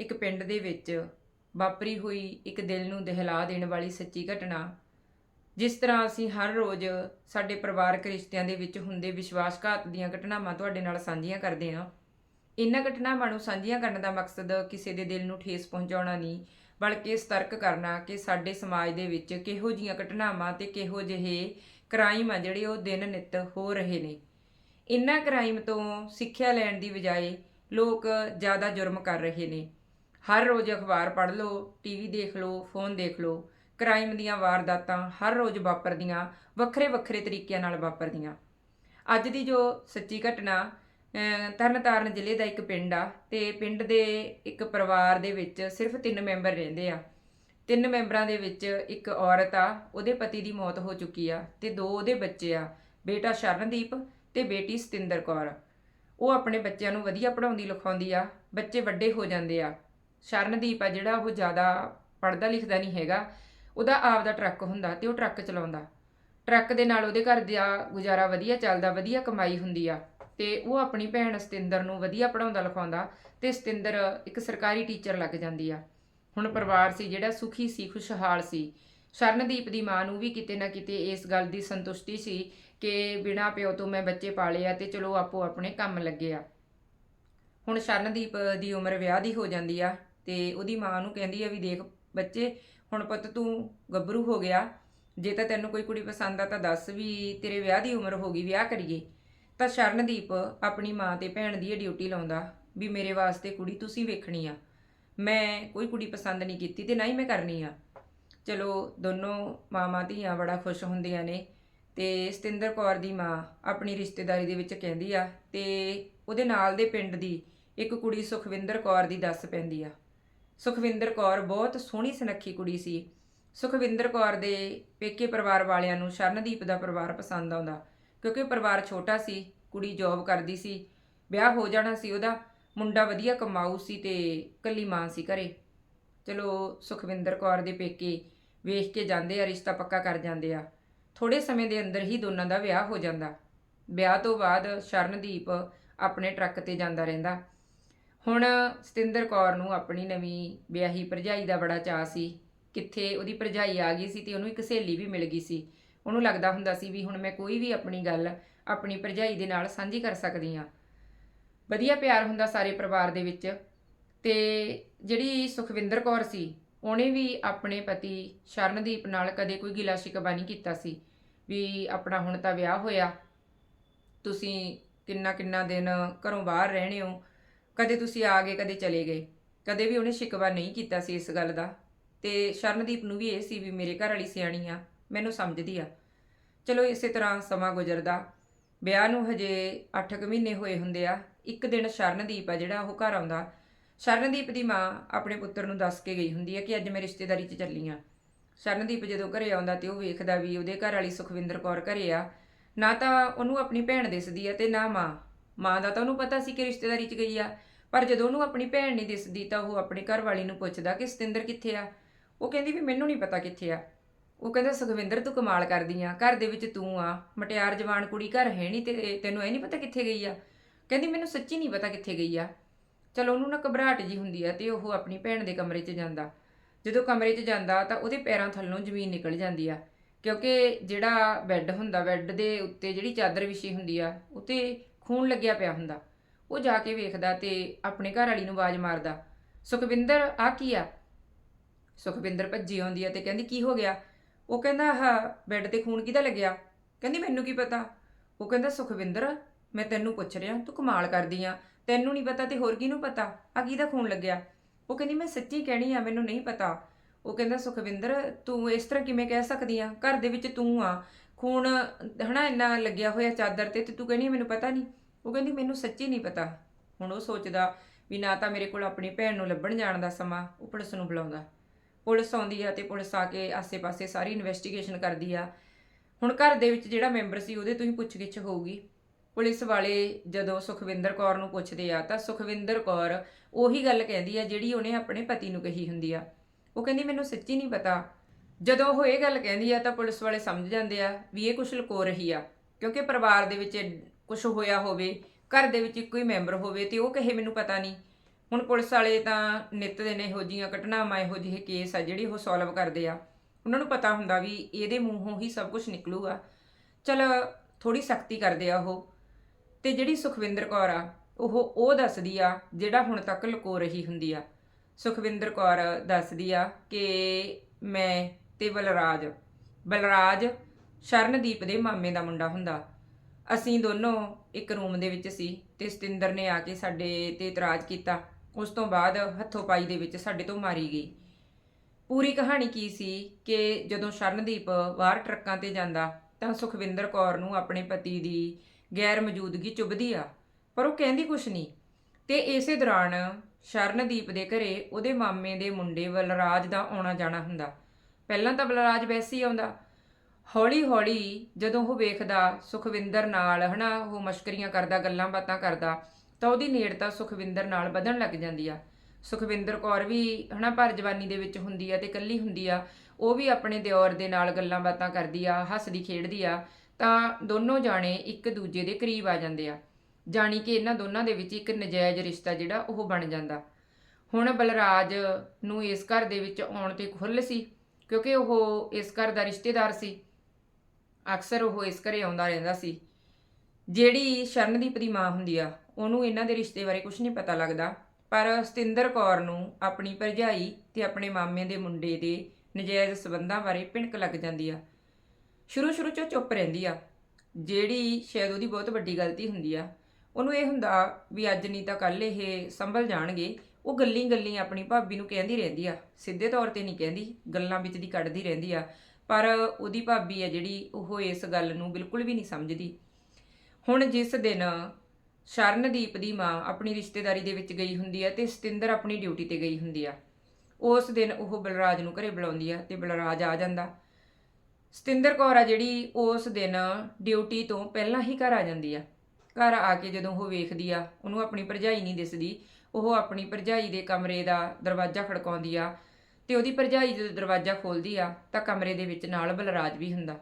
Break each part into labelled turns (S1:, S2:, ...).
S1: ਇੱਕ ਪਿੰਡ ਦੇ ਵਿੱਚ ਵਾਪਰੀ ਹੋਈ ਇੱਕ ਦਿਲ ਨੂੰ ਦਹਿਲਾ ਦੇਣ ਵਾਲੀ ਸੱਚੀ ਘਟਨਾ, ਜਿਸ ਤਰ੍ਹਾਂ ਅਸੀਂ ਹਰ ਰੋਜ਼ ਸਾਡੇ ਪਰਿਵਾਰਕ ਰਿਸ਼ਤਿਆਂ ਦੇ ਵਿੱਚ ਹੁੰਦੇ ਵਿਸ਼ਵਾਸਘਾਤ ਦੀਆਂ ਘਟਨਾਵਾਂ ਤੁਹਾਡੇ ਨਾਲ ਸਾਂਝੀਆਂ ਕਰਦੇ ਹਾਂ। ਇਹਨਾਂ ਘਟਨਾਵਾਂ ਨੂੰ ਸਾਂਝੀਆਂ ਕਰਨ ਦਾ ਮਕਸਦ ਕਿਸੇ ਦੇ ਦਿਲ ਨੂੰ ਠੇਸ ਪਹੁੰਚਾਉਣਾ ਨਹੀਂ, ਬਲਕਿ ਸਤਰਕ ਕਰਨਾ ਕਿ ਸਾਡੇ ਸਮਾਜ ਦੇ ਵਿੱਚ ਕਿਹੋ ਜੀਆਂ ਘਟਨਾਵਾਂ ਤੇ ਕਿਹੋ ਜਿਹੇ ਕ੍ਰਾਈਮ ਆ ਜਿਹੜੇ ਉਹ ਦਿਨ ਨਿਤ ਹੋ ਰਹੇ ਨੇ। ਇਹਨਾਂ ਕ੍ਰਾਈਮ ਤੋਂ ਸਿੱਖਿਆ ਲੈਣ ਦੀ ਬਜਾਏ ਲੋਕ ਜ਼ਿਆਦਾ ਜੁਰਮ ਕਰ ਰਹੇ ਨੇ। ਹਰ ਰੋਜ਼ ਅਖਬਾਰ ਪੜ੍ਹ ਲਓ ਟੀਵੀ ਦੇਖ ਲਓ ਫੋਨ ਦੇਖ ਲਓ। ਕ੍ਰਾਈਮ ਦੀਆਂ ਵਾਰਦਾਤਾਂ ਹਰ ਰੋਜ਼ ਵਾਪਰਦੀਆਂ, ਵੱਖਰੇ ਵੱਖਰੇ ਤਰੀਕਿਆਂ ਨਾਲ ਵਾਪਰਦੀਆਂ। ਅੱਜ ਦੀ ਜੋ ਸੱਚੀ ਘਟਨਾ ਤਰਨਤਾਰਨ ਜ਼ਿਲ੍ਹੇ ਦਾ ਇੱਕ ਪਿੰਡ ਆ ਤੇ ਪਿੰਡ ਦੇ ਇੱਕ ਪਰਿਵਾਰ ਦੇ ਵਿੱਚ ਸਿਰਫ ਤਿੰਨ ਮੈਂਬਰ ਰਹਿੰਦੇ ਆ। ਤਿੰਨ ਮੈਂਬਰਾਂ ਦੇ ਵਿੱਚ ਇੱਕ ਔਰਤ ਆ, ਉਹਦੇ ਪਤੀ ਦੀ ਮੌਤ ਹੋ ਚੁੱਕੀ ਆ ਤੇ ਦੋ ਉਹਦੇ ਬੱਚੇ ਆ, ਬੇਟਾ ਸ਼ਰਨਦੀਪ ਤੇ ਬੇਟੀ ਸਤਿੰਦਰ ਕੌਰ। ਉਹ ਆਪਣੇ ਬੱਚਿਆਂ ਨੂੰ ਵਧੀਆ ਪੜ੍ਹਾਉਂਦੀ, ਲਿਖਾਉਂਦੀ ਆ, ਬੱਚੇ ਵੱਡੇ ਹੋ ਜਾਂਦੇ ਆ। ਸ਼ਰਨਦੀਪ ਆ ਜਿਹੜਾ ਉਹ ਜ਼ਿਆਦਾ ਪੜ੍ਹਦਾ ਲਿਖਦਾ ਨਹੀਂ ਹੈਗਾ, ਉਹਦਾ ਆਪ ਦਾ ਟਰੱਕ ਹੁੰਦਾ ਤੇ ਉਹ ਟਰੱਕ ਚਲਾਉਂਦਾ। ਟਰੱਕ ਦੇ ਨਾਲ ਉਹਦੇ ਘਰ ਦਾ ਗੁਜ਼ਾਰਾ ਵਧੀਆ ਚੱਲਦਾ, ਵਧੀਆ ਕਮਾਈ ਹੁੰਦੀ ਆ ਤੇ ਉਹ ਆਪਣੀ ਭੈਣ ਸਤਿੰਦਰ ਨੂੰ ਵਧੀਆ ਪੜਾਉਂਦਾ ਲਿਖਾਉਂਦਾ ਤੇ ਸਤਿੰਦਰ ਇੱਕ ਸਰਕਾਰੀ ਟੀਚਰ ਲੱਗ ਜਾਂਦੀ ਆ। ਹੁਣ ਪਰਿਵਾਰ ਸੀ ਜਿਹੜਾ, ਸੁਖੀ ਸੀ, ਖੁਸ਼ਹਾਲ ਸੀ। ਸ਼ਰਨਦੀਪ ਦੀ ਮਾਂ ਨੂੰ ਵੀ ਕਿਤੇ ਨਾ ਕਿਤੇ ਇਸ ਗੱਲ ਦੀ ਸੰਤੁਸ਼ਟੀ ਸੀ ਕਿ ਬਿਨਾਂ ਪਿਓ ਤੋਂ ਮੈਂ ਬੱਚੇ ਪਾਲੇ ਆ ਤੇ ਚਲੋ ਆਪੋ ਆਪਣੇ ਕੰਮ ਲੱਗੇ ਆ। ਹੁਣ ਸ਼ਰਨਦੀਪ ਦੀ ਉਮਰ ਵਿਆਹ ਦੀ ਹੋ ਜਾਂਦੀ ਆ। ਤੇ ਉਹਦੀ ਮਾਂ ਨੂੰ ਕਹਿੰਦੀ ਆ ਵੀ ਦੇਖ ਬੱਚੇ, ਹੁਣ ਪੁੱਤ ਤੂੰ ਗੱਭਰੂ ਹੋ ਗਿਆ, ਜੇ ਤਾਂ ਤੈਨੂੰ ਕੋਈ ਕੁੜੀ ਪਸੰਦ ਆ ਤਾਂ ਦੱਸ ਵੀ ਤੇਰੇ ਵਿਆਹ ਦੀ ਉਮਰ ਹੋ ਗਈ, ਵਿਆਹ ਕਰੀਏ। ਤਾਂ ਸ਼ਰਨਦੀਪ ਆਪਣੀ ਮਾਂ ਤੇ ਭੈਣ ਦੀ ਇਹ ਡਿਊਟੀ ਲਾਉਂਦਾ ਵੀ ਮੇਰੇ ਵਾਸਤੇ ਕੁੜੀ ਤੁਸੀਂ ਵੇਖਣੀ ਆ। ਮੈਂ ਕੋਈ ਕੁੜੀ ਪਸੰਦ ਨਹੀਂ ਕੀਤੀ ਤੇ ਨਾ ਹੀ ਮੈਂ ਕਰਨੀ ਆ। ਚਲੋ ਦੋਨੋਂ ਮਾਵਾਂ ਧੀਆਂ ਬੜਾ ਖੁਸ਼ ਹੁੰਦੀਆਂ ਨੇ ਤੇ ਸਤਿੰਦਰ ਕੌਰ ਦੀ ਮਾਂ ਆਪਣੀ ਰਿਸ਼ਤੇਦਾਰੀ ਦੇ ਵਿੱਚ ਕਹਿੰਦੀ ਆ ਤੇ ਉਹਦੇ ਨਾਲ ਦੇ ਪਿੰਡ ਦੀ ਇੱਕ ਕੁੜੀ ਸੁਖਵਿੰਦਰ ਕੌਰ ਦੀ ਦੱਸ ਪੈਂਦੀ ਆ। ਸੁਖਵਿੰਦਰ ਕੌਰ ਬਹੁਤ ਸੋਹਣੀ ਸੁਨੱਖੀ ਕੁੜੀ ਸੀ। ਸੁਖਵਿੰਦਰ ਕੌਰ ਦੇ ਪੇਕੇ ਪਰਿਵਾਰ ਵਾਲਿਆਂ ਨੂੰ ਸ਼ਰਨਦੀਪ ਦਾ ਪਰਿਵਾਰ ਪਸੰਦ ਆਉਂਦਾ, ਕਿਉਂਕਿ ਪਰਿਵਾਰ ਛੋਟਾ ਸੀ, ਕੁੜੀ ਜੌਬ ਕਰਦੀ ਸੀ, ਵਿਆਹ ਹੋ ਜਾਣਾ ਸੀ ਉਹਦਾ, ਮੁੰਡਾ ਵਧੀਆ ਕਮਾਊ ਸੀ ਤੇ ਕੱਲੀ ਮਾਂ ਸੀ ਘਰੇ। ਚਲੋ ਸੁਖਵਿੰਦਰ ਕੌਰ ਦੇ ਪੇਕੇ ਵੇਖ ਕੇ ਜਾਂਦੇ ਆ, ਰਿਸ਼ਤਾ ਪੱਕਾ ਕਰ ਜਾਂਦੇ ਆ। ਥੋੜੇ ਸਮੇਂ ਦੇ ਅੰਦਰ ਹੀ ਦੋਨਾਂ ਦਾ ਵਿਆਹ ਹੋ ਜਾਂਦਾ। ਵਿਆਹ ਤੋਂ ਬਾਅਦ ਸ਼ਰਨਦੀਪ ਆਪਣੇ ਟਰੱਕ ਤੇ ਜਾਂਦਾ ਰਹਿੰਦਾ। ਹੁਣ ਸਤਿੰਦਰ ਕੌਰ ਨੂੰ ਆਪਣੀ ਨਵੀਂ ਵਿਆਹੀ ਭਰਜਾਈ ਦਾ ਬੜਾ ਚਾਅ ਸੀ। ਕਿੱਥੇ ਉਹਦੀ ਭਰਜਾਈ ਆ ਗਈ ਸੀ ਤੇ ਉਹਨੂੰ ਇੱਕ ਸਹੇਲੀ ਵੀ ਮਿਲ ਗਈ ਸੀ। ਉਹਨੂੰ ਲੱਗਦਾ ਹੁੰਦਾ ਸੀ ਵੀ ਹੁਣ ਮੈਂ ਕੋਈ ਵੀ ਆਪਣੀ ਗੱਲ ਆਪਣੀ ਭਰਜਾਈ ਦੇ ਨਾਲ ਸਾਂਝੀ ਕਰ ਸਕਦੀ ਆ ਵਧੀਆ ਪਿਆਰ ਹੁੰਦਾ ਸਾਰੇ ਪਰਿਵਾਰ ਦੇ ਵਿੱਚ ਤੇ ਜਿਹੜੀ ਸੁਖਵਿੰਦਰ ਕੌਰ ਸੀ, ਉਹਨੇ ਵੀ ਆਪਣੇ ਪਤੀ ਸ਼ਰਨਦੀਪ ਨਾਲ ਕਦੇ ਕੋਈ ਗਿਲਾ ਸ਼ਿਕਵਾ ਨਹੀਂ ਕੀਤਾ ਸੀ ਵੀ ਆਪਣਾ ਹੁਣ ਤਾਂ ਵਿਆਹ ਹੋਇਆ। ਤੁਸੀਂ ਕਿੰਨਾ ਕਿੰਨਾ ਦਿਨ ਘਰੋਂ ਬਾਹਰ ਰਹਿਣੇ ਹੋ ਕਦੇ ਤੁਸੀਂ ਆ ਗਏ, ਕਦੇ ਚਲੇ ਗਏ। ਕਦੇ ਵੀ ਉਹਨੇ ਸ਼ਿਕਵਾ ਨਹੀਂ ਕੀਤਾ ਸੀ ਇਸ ਗੱਲ ਦਾ। ਤੇ ਸ਼ਰਨਦੀਪ ਨੂੰ ਵੀ ਇਹ ਸੀ ਵੀ ਮੇਰੇ ਘਰ ਵਾਲੀ ਸਿਆਣੀ ਆ, ਮੈਨੂੰ ਸਮਝਦੀ ਆ। ਚਲੋ ਇਸੇ ਤਰ੍ਹਾਂ ਸਮਾਂ ਗੁਜ਼ਰਦਾ। ਵਿਆਹ ਨੂੰ ਹਜੇ 8 ਕੁ ਮਹੀਨੇ ਹੋਏ ਹੁੰਦੇ ਆ। ਇੱਕ ਦਿਨ ਸ਼ਰਨਦੀਪ ਆ ਜਿਹੜਾ ਉਹ ਘਰ ਆਉਂਦਾ। ਸ਼ਰਨਦੀਪ ਦੀ ਮਾਂ ਆਪਣੇ ਪੁੱਤਰ ਨੂੰ ਦੱਸ ਕੇ ਗਈ ਹੁੰਦੀ ਹੈ ਕਿ ਅੱਜ ਮੈਂ ਰਿਸ਼ਤੇਦਾਰੀ 'ਚ ਚੱਲੀ ਆ। ਸ਼ਰਨਦੀਪ ਜਦੋਂ ਘਰੇ ਆਉਂਦਾ ਤੇ ਉਹ ਵੇਖਦਾ ਵੀ ਉਹਦੇ ਘਰ ਵਾਲੀ ਸੁਖਵਿੰਦਰ ਕੌਰ ਘਰੇ ਆ। ਨਾ ਤਾਂ ਉਹਨੂੰ ਆਪਣੀ ਭੈਣ ਦਿਸਦੀ ਆ ਤੇ ਨਾ ਮਾਂ। ਮਾਂ ਦਾ ਤਾਂ ਉਹਨੂੰ ਪਤਾ ਸੀ ਕਿ ਰਿਸ਼ਤੇਦਾਰੀ 'ਚ ਗਈ ਆ। ਪਰ ਜਦੋਂ ਉਹਨੂੰ ਆਪਣੀ ਭੈਣ ਨਹੀਂ ਦਿਸਦੀ ਤਾਂ ਉਹ ਆਪਣੇ ਘਰ ਵਾਲੀ ਨੂੰ ਪੁੱਛਦਾ ਕਿ ਸਤਿੰਦਰ ਕਿੱਥੇ ਆ? ਉਹ ਕਹਿੰਦੀ ਵੀ ਮੈਨੂੰ ਨਹੀਂ ਪਤਾ ਕਿੱਥੇ ਆ। ਉਹ ਕਹਿੰਦਾ, ਸੁਖਵਿੰਦਰ, ਤੂੰ ਕਮਾਲ ਕਰਦੀ ਆ। ਘਰ ਦੇ ਵਿੱਚ ਤੂੰ ਆ। ਮਟਿਆਰ ਜਵਾਨ ਕੁੜੀ ਘਰ ਹੈ ਨਹੀਂ ਤੇ ਤੈਨੂੰ ਇਹ ਨਹੀਂ ਪਤਾ ਕਿੱਥੇ ਗਈ ਆ? ਕਹਿੰਦੀ, ਮੈਨੂੰ ਸੱਚੀ ਨਹੀਂ ਪਤਾ ਕਿੱਥੇ ਗਈ ਆ। ਚਲੋ, ਉਹਨੂੰ ਨਾ ਘਬਰਾਹਟ ਜੀ ਹੁੰਦੀ ਆ ਤੇ ਉਹ ਆਪਣੀ ਭੈਣ ਦੇ ਕਮਰੇ 'ਚ ਜਾਂਦਾ। ਜਦੋਂ ਕਮਰੇ 'ਚ ਜਾਂਦਾ ਤਾਂ ਉਹਦੇ ਪੈਰਾਂ ਥੱਲੋਂ ਜ਼ਮੀਨ ਨਿਕਲ ਜਾਂਦੀ ਆ। ਕਿਉਂਕਿ ਜਿਹੜਾ ਬੈੱਡ ਹੁੰਦਾ, ਬੈੱਡ ਦੇ ਉੱਤੇ ਜਿਹੜੀ ਚਾਦਰ ਵਿਛੀ ਹੁੰਦੀ ਆ, ਉੱਤੇ ਖੂਨ ਲੱਗਿਆ ਪਿਆ ਹੁੰਦਾ। ਉਹ ਜਾ ਕੇ ਵੇਖਦਾ ਤੇ ਆਪਣੇ ਘਰ ਵਾਲੀ ਨੂੰ ਆਵਾਜ਼ ਮਾਰਦਾ, ਸੁਖਵਿੰਦਰ ਆ ਕੀ ਆ? ਸੁਖਵਿੰਦਰ ਭੱਜੀ ਆਉਂਦੀ ਆ ਤੇ ਕਹਿੰਦੀ, ਕੀ ਹੋ ਗਿਆ? ਉਹ ਕਹਿੰਦਾ, ਆਹ ਬੈੱਡ ਤੇ ਖੂਨ ਕਿਹਦਾ ਲੱਗਿਆ? ਕਹਿੰਦੀ, ਮੈਨੂੰ ਕੀ ਪਤਾ? ਉਹ ਕਹਿੰਦਾ, ਸੁਖਵਿੰਦਰ, ਮੈਂ ਤੈਨੂੰ ਪੁੱਛ ਰਿਹਾ, ਤੂੰ ਕਮਾਲ ਕਰਦੀ ਆ, ਤੈਨੂੰ ਨਹੀਂ ਪਤਾ ਤੇ ਹੋਰ ਕਿਹਨੂੰ ਪਤਾ? ਆ ਕਿਹਦਾ ਖੂਨ ਲੱਗਿਆ? ਉਹ ਕਹਿੰਦੀ, ਮੈਂ ਸੱਚੀ ਕਹਿਣੀ ਆ, ਮੈਨੂੰ ਨਹੀਂ ਪਤਾ। ਉਹ ਕਹਿੰਦਾ, ਸੁਖਵਿੰਦਰ, ਤੂੰ ਇਸ ਤਰ੍ਹਾਂ ਕਿਵੇਂ ਕਹਿ ਸਕਦੀ ਆ? ਘਰ ਦੇ ਵਿੱਚ ਤੂੰ ਆ, ਖੂਨ ਹਨਾ ਇੰਨਾ ਲੱਗਿਆ ਹੋਇਆ ਚਾਦਰ ਤੇ ਤੇ ਤੂੰ ਕਹਿੰਦੀ ਮੈਨੂੰ ਪਤਾ ਨਹੀਂ ਉਹ ਕਹਿੰਦੀ, ਮੈਨੂੰ ਸੱਚੀ ਨਹੀਂ ਪਤਾ। ਹੁਣ ਉਹ ਸੋਚਦਾ ਵੀ ਨਾ ਤਾਂ ਮੇਰੇ ਕੋਲ ਆਪਣੀ ਭੈਣ ਨੂੰ ਲੱਭਣ ਜਾਣ ਦਾ ਸਮਾਂ ਉਹ ਪੁਲਿਸ ਨੂੰ ਬੁਲਾਉਂਦਾ। ਪੁਲਿਸ ਆਉਂਦੀ ਆ ਤੇ ਪੁਲਿਸ ਆ ਕੇ ਆਸੇ-ਪਾਸੇ ਸਾਰੀ ਇਨਵੈਸਟੀਗੇਸ਼ਨ ਕਰਦੀ ਆ। ਹੁਣ ਘਰ ਦੇ ਵਿੱਚ ਜਿਹੜਾ ਮੈਂਬਰ ਸੀ, ਉਹਦੇ ਤੋਂ ਹੀ ਪੁੱਛਗਿੱਛ ਹੋਊਗੀ। ਪੁਲਿਸ ਵਾਲੇ ਜਦੋਂ ਸੁਖਵਿੰਦਰ ਕੌਰ ਨੂੰ ਪੁੱਛਦੇ ਆ, ਤਾਂ ਸੁਖਵਿੰਦਰ ਕੌਰ ਉਹੀ ਗੱਲ ਕਹਿੰਦੀ ਆ ਜਿਹੜੀ ਉਹਨੇ ਆਪਣੇ ਪਤੀ ਨੂੰ ਕਹੀ ਹੁੰਦੀ ਆ। ਉਹ ਕਹਿੰਦੀ, ਮੈਨੂੰ ਸੱਚੀ ਨਹੀਂ ਪਤਾ। ਜਦੋਂ ਉਹ ਇਹ ਗੱਲ ਕਹਿੰਦੀ ਆ, ਤਾਂ ਪੁਲਿਸ ਵਾਲੇ ਸਮਝ ਜਾਂਦੇ ਆ ਵੀ ਇਹ ਕੁਝ ਲੁਕੋ ਰਹੀ ਆ, ਕਿਉਂਕਿ ਪਰਿਵਾਰ ਦੇ ਵਿੱਚ ਕੁਝ ਹੋਇਆ ਹੋਵੇ, ਘਰ ਦੇ ਵਿੱਚ ਇੱਕੋ ਹੀ ਮੈਂਬਰ ਹੋਵੇ ਤੇ ਉਹ ਕਹੇ ਮੈਨੂੰ ਪਤਾ ਨਹੀਂ। ਹੁਣ ਪੁਲਿਸ ਵਾਲੇ ਤਾਂ ਨਿੱਤ ਦਿਨ ਇਹੋ ਜੀਆਂ ਘਟਨਾਵਾਂ, ਇਹੋ ਜਿਹੇ ਕੇਸ ਆ ਜਿਹੜੀ ਉਹ ਸੋਲਵ ਕਰਦੇ ਆ। ਉਹਨਾਂ ਨੂੰ ਪਤਾ ਹੁੰਦਾ ਵੀ ਇਹਦੇ ਮੂੰਹੋਂ ਹੀ ਸਭ ਕੁਝ ਨਿਕਲੂਗਾ। ਚਲ ਥੋੜੀ ਸਖਤੀ ਕਰਦੇ ਆ ਉਹ। ਤੇ ਜਿਹੜੀ ਸੁਖਵਿੰਦਰ ਕੌਰ ਆ, ਉਹ ਉਹ ਦੱਸਦੀ ਆ ਜਿਹੜਾ ਹੁਣ ਤੱਕ ਲੁਕੋ ਰਹੀ ਹੁੰਦੀ ਆ। ਸੁਖਵਿੰਦਰ ਕੌਰ ਦੱਸਦੀ ਆ ਕਿ ਮੈਂ ਤੇ ਬਲਰਾਜ ਬਲਰਾਜ ਸ਼ਰਨਦੀਪ ਦੇ ਮਾਮੇ ਦਾ ਮੁੰਡਾ ਹੁੰਦਾ। ਅਸੀਂ ਦੋਨੋਂ ਇੱਕ ਰੂਮ ਦੇ ਵਿੱਚ ਸੀ ਤੇ ਸਤਿੰਦਰ ਨੇ ਆ ਕੇ ਸਾਡੇ ਤੇ ਇਤਰਾਜ਼ ਕੀਤਾ। ਉਸ ਤੋਂ ਬਾਅਦ ਹੱਥੋਂ ਪਾਈ ਦੇ ਵਿੱਚ ਸਾਡੇ ਤੋਂ ਮਾਰੀ ਗਈ। ਪੂਰੀ ਕਹਾਣੀ ਕੀ ਸੀ ਕਿ ਜਦੋਂ ਸ਼ਰਨਦੀਪ ਬਾਹਰ ਟਰੱਕਾਂ ਤੇ ਜਾਂਦਾ, ਤਾਂ ਸੁਖਵਿੰਦਰ ਕੌਰ ਨੂੰ ਆਪਣੇ ਪਤੀ ਦੀ ਗੈਰ ਮੌਜੂਦਗੀ ਚੁੱਭਦੀ ਆ, ਪਰ ਉਹ ਕਹਿੰਦੀ ਕੁਛ ਨਹੀਂ। ਤੇ ਇਸੇ ਦੌਰਾਨ ਸ਼ਰਨਦੀਪ ਦੇ ਘਰੇ ਉਹਦੇ ਮਾਮੇ ਦੇ ਮੁੰਡੇ ਬਲਰਾਜ ਦਾ ਆਉਣਾ ਜਾਣਾ ਹੁੰਦਾ। ਪਹਿਲਾਂ ਤਾਂ ਬਲਰਾਜ ਵੈਸੇ ਹੀ ਆਉਂਦਾ ਹੌਲੀ ਹੌਲੀ ਜਦੋਂ ਉਹ ਵੇਖਦਾ ਸੁਖਵਿੰਦਰ ਨਾਲ, ਹਨਾ, ਉਹ ਮਸ਼ਕਰੀਆਂ ਕਰਦਾ, ਗੱਲਾਂ ਬਾਤਾਂ ਕਰਦਾ, ਤਾਂ ਉਹਦੀ ਨੇੜਤਾ ਸੁਖਵਿੰਦਰ ਨਾਲ ਵਧਣ ਲੱਗ ਜਾਂਦੀ ਆ। ਸੁਖਵਿੰਦਰ ਕੌਰ ਵੀ, ਹਨਾ ਭਰ ਜਵਾਨੀ ਦੇ ਵਿੱਚ ਹੁੰਦੀ ਆ ਤੇ ਇਕੱਲੀ ਹੁੰਦੀ ਆ, ਉਹ ਵੀ ਆਪਣੇ ਦਿਓਰ ਦੇ ਨਾਲ ਗੱਲਾਂ ਬਾਤਾਂ ਕਰਦੀ ਆ, ਹੱਸਦੀ ਖੇਡਦੀ ਆ, ਤਾਂ ਦੋਨੋਂ ਜਾਣੇ ਇੱਕ ਦੂਜੇ ਦੇ ਕਰੀਬ ਆ ਜਾਂਦੇ ਆ। ਜਾਣੀ ਕਿ ਇਹਨਾਂ ਦੋਨਾਂ ਦੇ ਵਿੱਚ ਇੱਕ ਨਜਾਇਜ਼ ਰਿਸ਼ਤਾ ਜਿਹੜਾ ਉਹ ਬਣ ਜਾਂਦਾ। ਹੁਣ ਬਲਰਾਜ ਨੂੰ ਇਸ ਘਰ ਦੇ ਵਿੱਚ ਆਉਣ ਤੇ ਖੁੱਲ੍ਹ ਸੀ, ਕਿਉਂਕਿ ਉਹ ਇਸ ਘਰ ਦਾ ਰਿਸ਼ਤੇਦਾਰ ਸੀ। ਅਕਸਰ ਉਹ ਇਸ ਘਰੇ ਆਉਂਦਾ ਰਹਿੰਦਾ ਸੀ। ਜਿਹੜੀ ਸ਼ਰਨਦੀਪ ਦੀ ਮਾਂ ਹੁੰਦੀ ਆ, ਉਹਨੂੰ ਇਹਨਾਂ ਦੇ ਰਿਸ਼ਤੇ ਬਾਰੇ ਕੁਝ ਨਹੀਂ ਪਤਾ ਲੱਗਦਾ। ਪਰ ਸਤਿੰਦਰ ਕੌਰ ਨੂੰ ਆਪਣੀ ਭਰਜਾਈ ਤੇ ਆਪਣੇ ਮਾਮੇ ਦੇ ਮੁੰਡੇ ਦੇ ਨਜਾਇਜ਼ ਸਬੰਧਾਂ ਬਾਰੇ ਭਿਣਕ ਲੱਗ ਜਾਂਦੀ ਆ। ਸ਼ੁਰੂ ਸ਼ੁਰੂ ਚ ਚੁੱਪ ਰਹਿੰਦੀ ਆ। ਜਿਹੜੀ ਸ਼ਾਇਦ ਉਹਦੀ ਬਹੁਤ ਵੱਡੀ ਗਲਤੀ ਹੁੰਦੀ ਆ, ਉਹਨੂੰ ਇਹ ਹੁੰਦਾ ਵੀ ਅੱਜ ਨਹੀਂ ਤਾਂ ਕੱਲ ਇਹ ਸੰਭਲ ਜਾਣਗੇ। ਉਹ ਗੱਲੀ ਗੱਲੀ ਆਪਣੀ ਭਾਬੀ ਨੂੰ ਕਹਿੰਦੀ ਰਹਿੰਦੀ ਆ। ਸਿੱਧੇ ਤੌਰ ਤੇ ਨਹੀਂ ਕਹਿੰਦੀ, ਗੱਲਾਂ ਵਿੱਚ ਦੀ ਕੱਢਦੀ ਰਹਿੰਦੀ ਆ। ਪਰ ਉਹਦੀ ਭਾਬੀ ਆ ਜਿਹੜੀ, ਉਹ ਇਸ ਗੱਲ ਨੂੰ ਬਿਲਕੁਲ ਵੀ ਨਹੀਂ ਸਮਝਦੀ। ਹੁਣ ਜਿਸ ਦਿਨ ਸ਼ਰਨਦੀਪ ਦੀ ਮਾਂ ਆਪਣੀ ਰਿਸ਼ਤੇਦਾਰੀ ਦੇ ਵਿੱਚ ਗਈ ਹੁੰਦੀ ਹੈ ਤੇ ਸਤਿੰਦਰ ਆਪਣੀ ਡਿਊਟੀ ਤੇ ਗਈ ਹੁੰਦੀ ਆ, ਉਸ ਦਿਨ ਉਹ ਬਲਰਾਜ ਨੂੰ ਘਰੇ ਬੁਲਾਉਂਦੀ ਆ ਤੇ ਬਲਰਾਜ ਆ ਜਾਂਦਾ। ਸਤਿੰਦਰ ਕੌਰ ਆ ਜਿਹੜੀ, ਉਸ ਦਿਨ ਡਿਊਟੀ ਤੋਂ ਪਹਿਲਾਂ ਹੀ ਘਰ ਆ ਜਾਂਦੀ ਆ। ਘਰ ਆ ਕੇ ਜਦੋਂ ਉਹ ਵੇਖਦੀ ਆ, ਉਹਨੂੰ ਆਪਣੀ ਭਰਜਾਈ ਨਹੀਂ ਦਿਸਦੀ, ਉਹ ਆਪਣੀ ਭਰਜਾਈ ਦੇ ਕਮਰੇ ਦਾ ਦਰਵਾਜ਼ਾ ਖੜਕਾਉਂਦੀ ਆ ਤੇ ਉਹਦੀ ਭਰਜਾਈ ਜਦੋਂ ਦਰਵਾਜ਼ਾ ਖੋਲਦੀ ਆ, ਤਾਂ ਕਮਰੇ ਦੇ ਵਿੱਚ ਨਾਲ ਬਲਰਾਜ ਵੀ ਹੁੰਦਾ।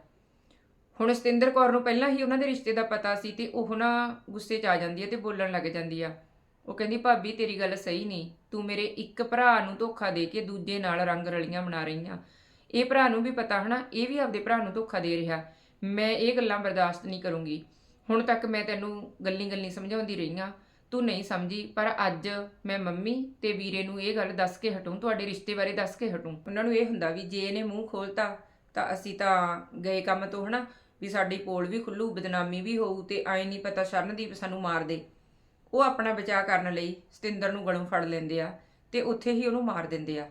S1: ਹੁਣ ਸਤਿੰਦਰ ਕੌਰ ਨੂੰ ਪਹਿਲਾਂ ਹੀ ਉਹਨਾਂ ਦੇ ਰਿਸ਼ਤੇ ਦਾ ਪਤਾ ਸੀ ਤੇ ਉਹ ਨਾ ਗੁੱਸੇ 'ਚ ਆ ਜਾਂਦੀ ਹੈ ਤੇ ਬੋਲਣ ਲੱਗ ਜਾਂਦੀ ਆ। ਉਹ ਕਹਿੰਦੀ, ਭਾਬੀ, ਤੇਰੀ ਗੱਲ ਸਹੀ ਨਹੀਂ। ਤੂੰ ਮੇਰੇ ਇੱਕ ਭਰਾ ਨੂੰ ਧੋਖਾ ਦੇ ਕੇ ਦੂਜੇ ਨਾਲ ਰੰਗ ਰਲੀਆਂ ਬਣਾ ਰਹੀ ਆ। ਇਹ ਭਰਾ ਨੂੰ ਵੀ ਪਤਾ ਹਨਾ, ਇਹ ਵੀ ਆਪਦੇ ਭਰਾ ਨੂੰ ਧੋਖਾ ਦੇ ਰਿਹਾ। ਮੈਂ ਇਹ ਗੱਲਾਂ ਬਰਦਾਸ਼ਤ ਨਹੀਂ ਕਰੂੰਗੀ। ਹੁਣ ਤੱਕ ਮੈਂ ਤੈਨੂੰ ਗੱਲੀ ਗੱਲੀ ਸਮਝਾਉਂਦੀ ਰਹੀ ਆ। ਤੂੰ ਨਹੀਂ ਸਮਝੀ, ਪਰ ਅੱਜ ਮੈਂ ਮੰਮੀ ਤੇ ਵੀਰੇ ਨੂੰ ਇਹ ਗੱਲ ਦੱਸ ਕੇ ਹਟੂੰ, ਤੁਹਾਡੇ ਰਿਸ਼ਤੇ ਬਾਰੇ ਦੱਸ ਕੇ ਹਟੂੰ। ਉਹਨਾਂ ਨੂੰ ਇਹ ਹੁੰਦਾ ਵੀ ਜੇ ਇਹਨੇ ਮੂੰਹ ਖੋਲਤਾ, ਤਾਂ ਅਸੀਂ ਤਾਂ ਗਏ ਕੰਮ ਤੋਂ, ਹਨਾ? ਵੀ ਸਾਡੀ ਪੋਲ ਵੀ ਖੁੱਲੂ, ਬਦਨਾਮੀ ਵੀ ਹੋਊ ਤੇ ਐ ਨਹੀਂ ਪਤਾ ਸ਼ਰਨਦੀਪ ਸਾਨੂੰ ਮਾਰ ਦੇ। ਉਹ ਆਪਣਾ ਬਚਾਅ ਕਰਨ ਲਈ ਸਤਿੰਦਰ ਨੂੰ ਗਲੋਂ ਫੜ ਲੈਂਦੇ ਆ ਤੇ ਉੱਥੇ ਹੀ ਉਹਨੂੰ ਮਾਰ ਦਿੰਦੇ ਆ।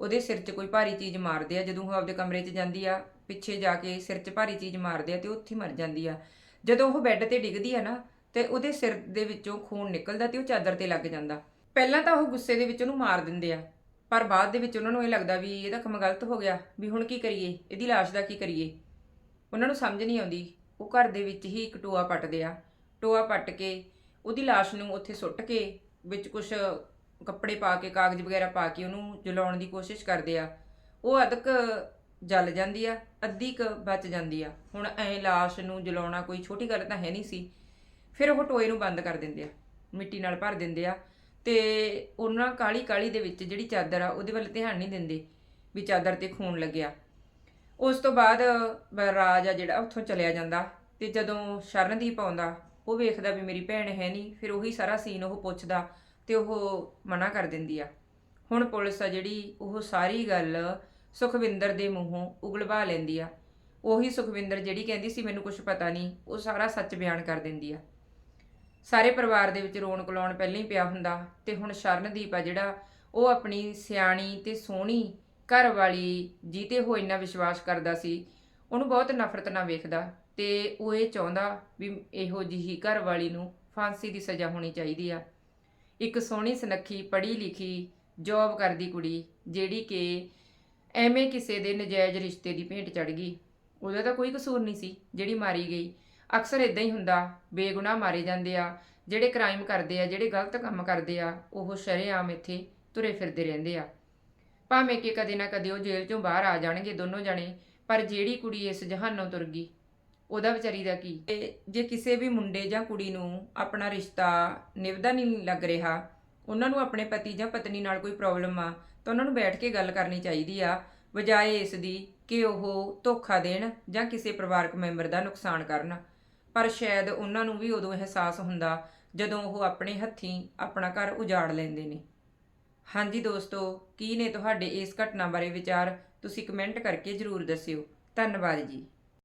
S1: ਉਹਦੇ ਸਿਰ 'ਚ ਕੋਈ ਭਾਰੀ ਚੀਜ਼ ਮਾਰਦੇ ਆ, ਜਦੋਂ ਉਹ ਆਪਦੇ ਕਮਰੇ 'ਚ ਜਾਂਦੀ ਆ, ਪਿੱਛੇ ਜਾ ਕੇ ਸਿਰ 'ਚ ਭਾਰੀ ਚੀਜ਼ ਮਾਰਦੇ ਆ ਤੇ ਉੱਥੇ ਹੀ ਮਰ ਜਾਂਦੀ ਆ। ਜਦੋਂ ਉਹ ਬੈੱਡ ਤੇ ਡਿੱਗਦੀ ਆ ਨਾ ਤੇ ਉਹਦੇ ਸਿਰ ਦੇ ਵਿੱਚੋਂ ਖੂਨ ਨਿਕਲਦਾ ਤੇ ਉਹ ਚਾਦਰ ਤੇ ਲੱਗ ਜਾਂਦਾ। ਪਹਿਲਾਂ ਤਾਂ ਉਹ ਗੁੱਸੇ ਦੇ ਵਿੱਚ ਉਹਨੂੰ ਮਾਰ ਦਿੰਦੇ ਆ, ਪਰ ਬਾਅਦ ਦੇ ਵਿੱਚ ਉਹਨਾਂ ਨੂੰ ਇਹ ਲੱਗਦਾ ਵੀ ਇਹਦਾ ਕੰਮ ਗਲਤ ਹੋ ਗਿਆ, ਵੀ ਹੁਣ ਕੀ ਕਰੀਏ, ਇਹਦੀ ਲਾਸ਼ ਦਾ ਕੀ ਕਰੀਏ? ਉਹਨਾਂ ਨੂੰ ਸਮਝ ਨਹੀਂ ਆਉਂਦੀ, ਉਹ ਘਰ ਦੇ ਵਿੱਚ ਹੀ ਇੱਕ ਟੋਆ ਪੱਟਦੇ ਆ। ਟੋਆ ਪੱਟ ਕੇ ਉਹਦੀ ਲਾਸ਼ ਨੂੰ ਉੱਥੇ ਸੁੱਟ ਕੇ ਵਿੱਚ ਕੁਝ ਕੱਪੜੇ ਪਾ ਕੇ, ਕਾਗਜ਼ ਵਗੈਰਾ ਪਾ ਕੇ ਉਹਨੂੰ ਜਲਾਉਣ ਦੀ ਕੋਸ਼ਿਸ਼ ਕਰਦੇ ਆ। ਉਹ ਅਦਕ ਜਲ ਜਾਂਦੀ ਆ, ਅੱਧੀ ਕ ਬਚ ਜਾਂਦੀ ਆ। ਹੁਣ ਐ ਲਾਸ਼ ਨੂੰ ਜਲਾਉਣਾ ਕੋਈ ਛੋਟੀ ਗੱਲ ਤਾਂ ਹੈ ਨਹੀਂ ਸੀ। ਫਿਰ ਉਹ ਟੋਏ ਨੂੰ ਬੰਦ ਕਰ ਦਿੰਦੇ ਆ, ਮਿੱਟੀ ਨਾਲ ਭਰ ਦਿੰਦੇ ਆ ਤੇ ਉਹਨਾਂ ਕਾਲੀ ਕਾਲੀ ਦੇ ਵਿੱਚ ਜਿਹੜੀ ਚਾਦਰ ਆ, ਉਹਦੇ ਵੱਲ ਧਿਆਨ ਨਹੀਂ ਦਿੰਦੇ ਵੀ ਚਾਦਰ ਤੇ ਖੂਨ ਲੱਗਿਆ। ਉਸ ਤੋਂ ਬਾਅਦ ਰਾਜ ਆ ਜਿਹੜਾ ਉੱਥੋਂ ਚਲਿਆ ਜਾਂਦਾ ਤੇ ਜਦੋਂ ਸ਼ਰਨਦੀਪ ਆਉਂਦਾ, ਉਹ ਵੇਖਦਾ ਵੀ ਮੇਰੀ ਭੈਣ ਹੈ ਨਹੀਂ, ਫਿਰ ਉਹੀ ਸਾਰਾ ਸੀਨ ਉਹ ਪੁੱਛਦਾ ਤੇ ਉਹ ਮਨਾ ਕਰ ਦਿੰਦੀ ਆ। ਹੁਣ ਪੁਲਿਸ ਆ ਜਿਹੜੀ, ਉਹ ਸਾਰੀ ਗੱਲ ਸੁਖਵਿੰਦਰ ਦੇ ਮੂੰਹੋਂ ਉਗਲਵਾ ਲੈਂਦੀ ਆ। ਉਹੀ ਸੁਖਵਿੰਦਰ ਜਿਹੜੀ ਕਹਿੰਦੀ ਸੀ, ਮੈਨੂੰ ਕੁਝ ਪਤਾ ਨਹੀਂ, ਉਹ ਸਾਰਾ ਸੱਚ ਬਿਆਨ ਕਰ ਦਿੰਦੀ ਆ। ਸਾਰੇ ਪਰਿਵਾਰ ਦੇ ਵਿੱਚ ਰੌਣਕ ਲਾਉਣ ਪਹਿਲਾਂ ਹੀ ਪਿਆ ਹੁੰਦਾ ਤੇ ਹੁਣ ਸ਼ਰਨਦੀਪ ਆ ਜਿਹੜਾ, ਉਹ ਆਪਣੀ ਸਿਆਣੀ ਤੇ ਸੋਹਣੀ ਘਰ ਵਾਲੀ ਜੀਤੇ ਹੋ ਇੰਨਾ ਵਿਸ਼ਵਾਸ ਕਰਦਾ ਸੀ, ਉਹਨੂੰ ਬਹੁਤ ਨਫ਼ਰਤ ਨਾਲ ਵੇਖਦਾ ਤੇ ਉਹ ਇਹ ਚਾਹੁੰਦਾ ਵੀ ਇਹੋ ਜਿਹੀ ਘਰ ਵਾਲੀ ਨੂੰ ਫਾਂਸੀ ਦੀ ਸਜ਼ਾ ਹੋਣੀ ਚਾਹੀਦੀ ਆ। ਇੱਕ ਸੋਹਣੀ ਸੁਨੱਖੀ ਪੜ੍ਹੀ ਲਿਖੀ ਜੌਬ ਕਰਦੀ ਕੁੜੀ ਜਿਹੜੀ ਕਿ ਐਵੇਂ ਕਿਸੇ ਦੇ ਨਜਾਇਜ਼ ਰਿਸ਼ਤੇ ਦੀ ਭੇਟ ਚੜ ਗਈ। ਉਹਦਾ ਤਾਂ ਕੋਈ ਕਸੂਰ ਨਹੀਂ ਸੀ ਜਿਹੜੀ ਮਾਰੀ ਗਈ। ਅਕਸਰ ਇਦਾਂ ਹੀ ਹੁੰਦਾ, ਬੇਗੁਨਾਹ ਮਾਰੇ ਜਾਂਦੇ ਆ, ਜਿਹੜੇ ਕ੍ਰਾਈਮ ਕਰਦੇ ਆ, ਜਿਹੜੇ ਗਲਤ ਕੰਮ ਕਰਦੇ ਆ, ਉਹ ਸ਼ਰੇਆਮ ਇੱਥੇ ਤੁਰੇ ਫਿਰਦੇ ਰਹਿੰਦੇ ਆ। ਭਾਵੇਂ ਕਿ ਕਦੇ ਨਾ ਕਦੇ ਉਹ ਜੇਲ੍ਹ ਚੋਂ ਬਾਹਰ ਆ ਜਾਣਗੇ ਦੋਨੋਂ ਜਣੇ, ਪਰ ਜਿਹੜੀ ਕੁੜੀ ਇਸ ਜਹਾਨੋਂ ਤੁਰ ਗਈ, ਉਹਦਾ ਵਿਚਾਰੀ ਦਾ ਕੀ? ਜੇ ਕਿਸੇ ਵੀ ਮੁੰਡੇ ਜਾਂ ਕੁੜੀ ਨੂੰ ਆਪਣਾ ਰਿਸ਼ਤਾ ਨਿਭਦਾ ਨਹੀਂ ਲੱਗ ਰਿਹਾ, ਉਹਨਾਂ ਨੂੰ ਆਪਣੇ ਪਤੀ ਜਾਂ ਪਤਨੀ ਨਾਲ ਕੋਈ ਪ੍ਰੋਬਲਮ ਆ, ਤਾਂ ਉਹਨਾਂ ਨੂੰ ਬੈਠ ਕੇ ਗੱਲ ਕਰਨੀ ਚਾਹੀਦੀ ਆ, ਬਜਾਏ ਇਸ ਦੀ ਕਿ ਉਹ ਧੋਖਾ ਦੇਣ ਜਾਂ ਕਿਸੇ ਪਰਿਵਾਰਕ ਮੈਂਬਰ ਦਾ ਨੁਕਸਾਨ ਕਰਨ। ਪਰ ਸ਼ਾਇਦ ਉਹਨਾਂ ਨੂੰ ਵੀ ਉਦੋਂ ਅਹਿਸਾਸ ਹੁੰਦਾ ਜਦੋਂ ਉਹ ਆਪਣੇ ਹੱਥੀਂ ਆਪਣਾ ਘਰ ਉਜਾੜ ਲੈਂਦੇ ਨੇ। ਹਾਂਜੀ ਦੋਸਤੋ, ਕੀ ਨੇ ਤੁਹਾਡੇ ਇਸ ਘਟਨਾ ਬਾਰੇ ਵਿਚਾਰ? ਤੁਸੀਂ ਕਮੈਂਟ ਕਰਕੇ ਜਰੂਰ ਦੱਸਿਓ। ਧੰਨਵਾਦ ਜੀ।